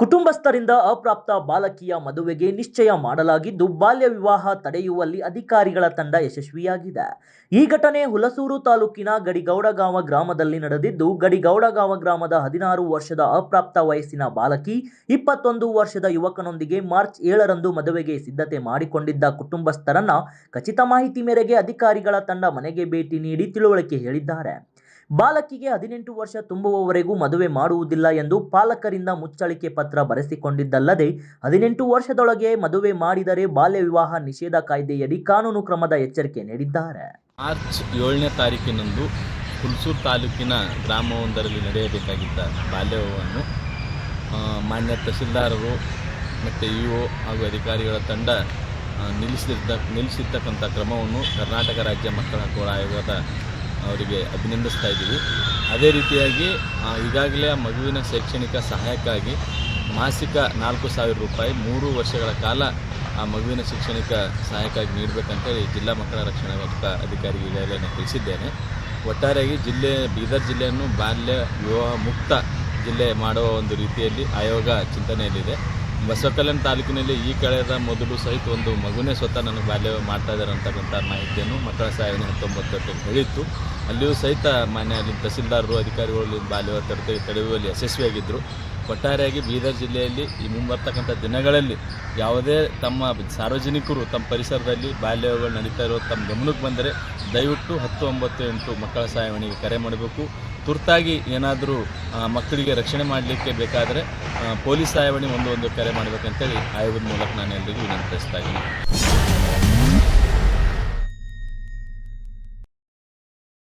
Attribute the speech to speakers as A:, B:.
A: ಕುಟುಂಬಸ್ಥರಿಂದ ಅಪ್ರಾಪ್ತ ಬಾಲಕಿಯ ಮದುವೆಗೆ ನಿಶ್ಚಯ ಮಾಡಲಾಗಿದ್ದು, ಬಾಲ್ಯ ವಿವಾಹ ತಡೆಯುವಲ್ಲಿ ಅಧಿಕಾರಿಗಳ ತಂಡ ಯಶಸ್ವಿಯಾಗಿದೆ. ಈ ಘಟನೆ ಹುಲಸೂರು ತಾಲೂಕಿನ ಗಡಿಗೌಡಗಾಂವ ಗ್ರಾಮದಲ್ಲಿ ನಡೆದಿದ್ದು, ಗಡಿಗೌಡಗಾಂವ ಗ್ರಾಮದ ಹದಿನಾರು ವರ್ಷದ ಅಪ್ರಾಪ್ತ ವಯಸ್ಸಿನ ಬಾಲಕಿ, ಇಪ್ಪತ್ತೊಂದು ವರ್ಷದ ಯುವಕನೊಂದಿಗೆ ಮಾರ್ಚ್ ಏಳರಂದು ಮದುವೆಗೆ ಸಿದ್ಧತೆ ಮಾಡಿಕೊಂಡಿದ್ದ ಕುಟುಂಬಸ್ಥರನ್ನ ಖಚಿತ ಮಾಹಿತಿ ಮೇರೆಗೆ ಅಧಿಕಾರಿಗಳ ತಂಡ ಮನೆಗೆ ಭೇಟಿ ನೀಡಿ ತಿಳುವಳಿಕೆ ಹೇಳಿದ್ದಾರೆ. ಬಾಲಕಿಗೆ ಹದಿನೆಂಟು ವರ್ಷ ತುಂಬುವವರೆಗೂ ಮದುವೆ ಮಾಡುವುದಿಲ್ಲ ಎಂದು ಪಾಲಕರಿಂದ ಮುಚ್ಚಳಿಕೆ ಪತ್ರ ಬರೆಸಿಕೊಂಡಿದ್ದಲ್ಲದೆ, ಹದಿನೆಂಟು ವರ್ಷದೊಳಗೆ ಮದುವೆ ಮಾಡಿದರೆ ಬಾಲ್ಯ ವಿವಾಹ ನಿಷೇಧ ಕಾಯ್ದೆಯಡಿ ಕಾನೂನು ಕ್ರಮದ ಎಚ್ಚರಿಕೆ ನೀಡಿದ್ದಾರೆ.
B: ಮಾರ್ಚ್ ಏಳನೇ ತಾರೀಕಿನಂದು ಹುಲ್ಸೂರು ತಾಲೂಕಿನ ಗ್ರಾಮವೊಂದರಲ್ಲಿ ನಡೆಯಬೇಕಾಗಿದ್ದ ಬಾಲ್ಯವನ್ನು ಮಾನ್ಯ ತಹಸೀಲ್ದಾರರು ಮತ್ತು ಇ ಒ ಹಾಗೂ ಅಧಿಕಾರಿಗಳ ತಂಡ ನಿಲ್ಲಿಸಿದ್ದ, ನಿಲ್ಲಿಸಿರ್ತಕ್ಕಂಥ ಕ್ರಮವನ್ನು ಕರ್ನಾಟಕ ರಾಜ್ಯ ಮಕ್ಕಳ ಹಕ್ಕುಗಳ ಆಯೋಗದ ಅವರಿಗೆ ಅಭಿನಂದಿಸ್ತಾ ಇದ್ದೀವಿ. ಅದೇ ರೀತಿಯಾಗಿ ಈಗಾಗಲೇ ಆ ಮಗುವಿನ ಶೈಕ್ಷಣಿಕ ಸಹಾಯಕ್ಕಾಗಿ ಮಾಸಿಕ ನಾಲ್ಕು ಸಾವಿರ ರೂಪಾಯಿ, ಮೂರು ವರ್ಷಗಳ ಕಾಲ ಆ ಮಗುವಿನ ಶೈಕ್ಷಣಿಕ ಸಹಾಯಕ್ಕಾಗಿ ನೀಡಬೇಕಂತೇಳಿ ಜಿಲ್ಲಾ ಮಕ್ಕಳ ರಕ್ಷಣಾ ಅಧಿಕಾರಿಗೆ ಈಗಾಗಲೇ ನಾನು ತಿಳಿಸಿದ್ದೇನೆ. ಒಟ್ಟಾರೆಯಾಗಿ ಜಿಲ್ಲೆ, ಬೀದರ್ ಜಿಲ್ಲೆಯನ್ನು ಬಾಲ್ಯ ವಿವಾಹ ಮುಕ್ತ ಜಿಲ್ಲೆ ಮಾಡುವ ಒಂದು ರೀತಿಯಲ್ಲಿ ಆಯೋಗ ಚಿಂತನೆಯಲ್ಲಿದೆ. ಬಸವಕಲ್ಯಾಣ ತಾಲೂಕಿನಲ್ಲಿ ಈ ಕಳೆದ ಮೊದಲು ಸಹಿತ ಒಂದು ಮಗುನೇ ಸ್ವತಃ ನನಗೆ ಬಾಲ್ಯ ಮಾಡ್ತಾ ಇದ್ದಾರೆ ಅಂತಕ್ಕಂಥ ಮಾಹಿತಿಯನ್ನು ಮಕ್ಕಳ ಸಾವಿರದ ಹತ್ತೊಂಬತ್ತಕ್ಕೆ ಹೇಳಿತ್ತು. ಅಲ್ಲಿಯೂ ಸಹಿತ ಮಾನ್ಯ ಅಲ್ಲಿ ತಹಸೀಲ್ದಾರರು, ಅಧಿಕಾರಿಗಳು ಬಾಲ್ಯ ತಡೆ ತಡೆಯುವಲ್ಲಿ ಯಶಸ್ವಿಯಾಗಿದ್ದರು ಒಟ್ಟಾರೆಯಾಗಿ ಬೀದರ್ ಜಿಲ್ಲೆಯಲ್ಲಿ ಈ ಮುಂಬರ್ತಕ್ಕಂಥ ದಿನಗಳಲ್ಲಿ ಯಾವುದೇ ತಮ್ಮ ಸಾರ್ವಜನಿಕರು ತಮ್ಮ ಪರಿಸರದಲ್ಲಿ ಬಾಲ್ಯಗಳು ನಡೀತಾ ಇರೋದು ತಮ್ಮ ಗಮನಕ್ಕೆ ಬಂದರೆ ದಯವಿಟ್ಟು ಹತ್ತು ಒಂಬತ್ತು ಎಂಟು ಮಕ್ಕಳ ಸಹಾಯವಾಣಿಗೆ ಕರೆ ಮಾಡಬೇಕು. ತುರ್ತಾಗಿ ಏನಾದರೂ ಮಕ್ಕಳಿಗೆ ರಕ್ಷಣೆ ಮಾಡಲಿಕ್ಕೆ ಬೇಕಾದರೆ ಪೊಲೀಸ್ ಸಹಾಯವಾಣಿ ಒಂದು ಒಂದು ಕರೆ ಮಾಡಬೇಕಂತೇಳಿ ಆಯೋಗದ ಮೂಲಕ ನಾನು ಎಲ್ಲರಿಗೂ ವಿನಂತಿಸ್ತಾ ಇದ್ದೀನಿ.